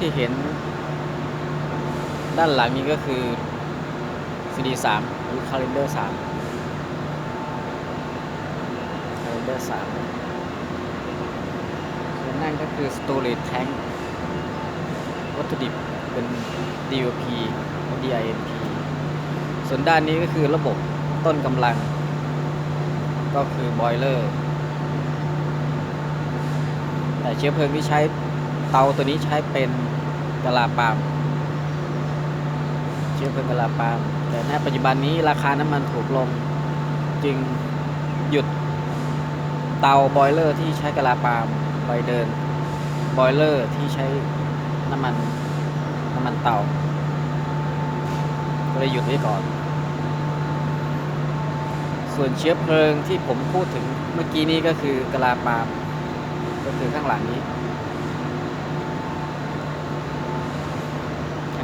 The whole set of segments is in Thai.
ที่เห็น ด้านหลังนี้ก็คือ CD 3หรือ Calendar 3 Calendar 3ส่วนนั่นก็คือ Storage Tank วัตถุดิบเป็น DOP และ DIMP ส่วนด้านนี้ก็คือระบบต้นกำลัง ก็คือบอยเลอร์ แต่เชื้อเพลิงที่ใช้ เตาตัวนี้ใช้เป็นกะลาปาล์มเชื้อเพลิงกะลาปาล์มแต่ณปัจจุบันนี้ราคาน้ำมันถูกลงจึงหยุดเตาบอยเลอร์ที่ใช้กะลาปาล์มไปเดินบอยเลอร์ที่ใช้น้ำมันน้ำมันเตาก็เลยหยุดไว้ก่อน ส่วนเชื้อเพลิงที่ผมพูดถึงเมื่อกี้นี้ก็คือกะลาปาล์มก็คือข้างหลังนี้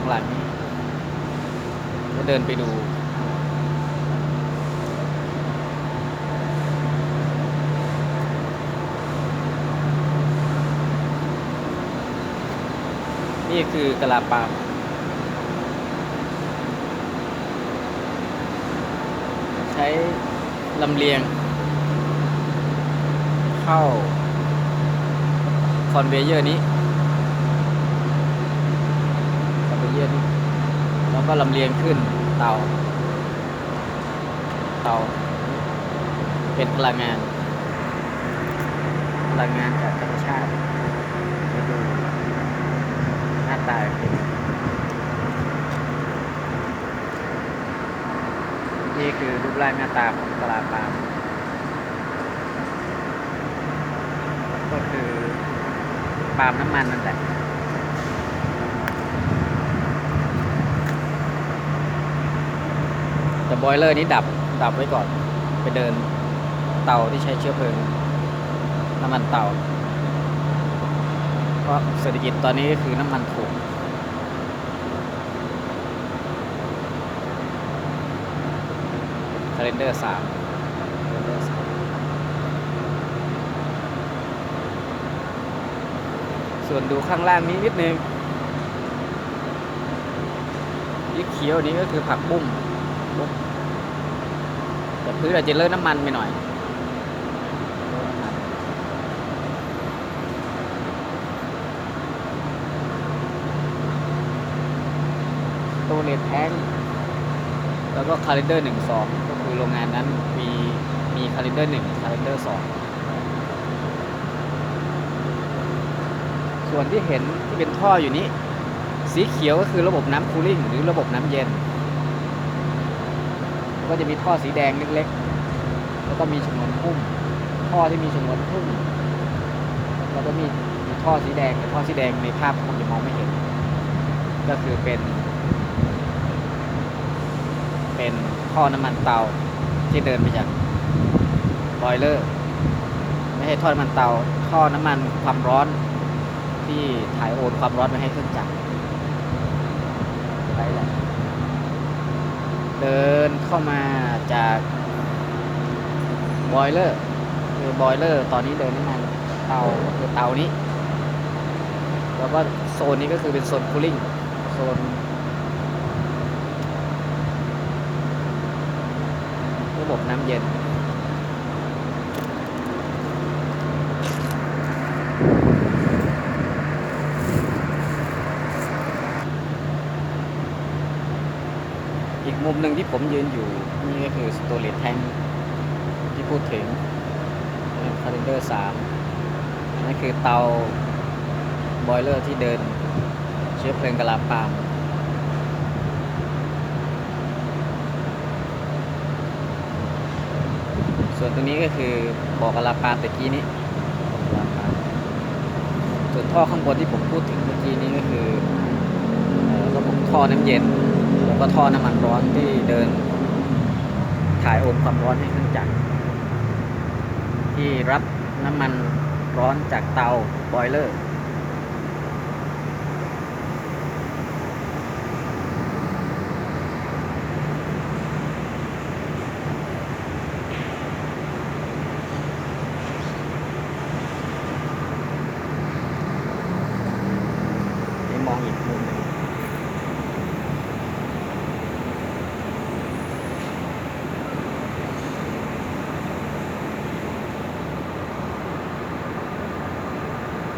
ข้างหลังนี้ก็เดินไปดูนี่คือกะลาปาล์มใช้ลำเลียง เข้า คอนเวเยอร์นี้ คอนเวเยอร์นี้ แล้ว ก็ลำเลียงขึ้นเตา เตา เป็นพลังงาน พลังงานจากธรรมชาติไปดูหน้าตาเป็นนี่คือรูปร่างหน้าตาของกะลาปาล์มก็คือปาล์มน้ำมันนั่นแหละ แต่ บอยเลอร์นี้ดับดับไว้ก่อน ไปเดินเตาที่ใช้เชื้อเพลิงน้ำมันเตาเพราะเศรษฐกิจตอนนี้ก็คือน้ำมันถูกคาเลนเดอร์สามส่วนดูข้างล่างนี้นิดนึงสีเขียวนี้ก็คือผักบุ้งบุ้ง แต่พื้นอาจจะเลอะน้ำมันไปหน่อยตัวเลทแท้งแล้วก็คาล endar หนึ่งสองก็คือโรงงานนั้นมีมีคาล endar หนึ่งคาล endar สองส่วนที่เห็นที่เป็นท่ออยู่นี้ สีเขียวก็คือระบบน้ำคูลิ่งหรือระบบน้ำเย็น ก็จะมีท่อสีแดงเล็กๆ แล้วก็มีฉนวนพุ่มท่อที่มีฉนวนพุ่มแล้วก็มีมีท่อสีแดงแต่ท่อสีแดงในภาพคงจะมองไม่เห็น ก็คือเป็น เป็นท่อน้ำมันเตาที่เดินไปจากบอยเลอร์ไม่ใช่ท่อน้ำมันเตาท่อน้ำมันความร้อนที่ถ่ายโอนความร้อนไปให้เครื่องจักรไปแหละเดิน เข้ามาจากบอยเลอร์คือบอยเลอร์ตอนนี้เดินน้ำมันเตาคือเตานี้ แล้วก็โซนนี้ก็คือเป็นโซนคูลิ่งโซนระบบน้ำเย็น อีกมุมหนึ่งที่ผมยืนอยู่ นี่ก็คือ storage tank ที่พูดถึงคาล endar 3นั่นคือเตาบอยเลอร์ที่เดิน เชื้อเพลิงกะลาปาล์มส่วนตรงนี้ก็คือบ่อกะลาปาล์มตะกี้นี้ส่วนท่อข้างบนที่ผมพูดถึงเมื่อกี้นี้ก็คือระบบท่อน้ำเย็น ก็ท่อน้ำมันร้อนที่เดินถ่ายโอนความร้อนให้เครื่องจักรที่รับน้ำมันร้อนจากเตาบอยเลอร์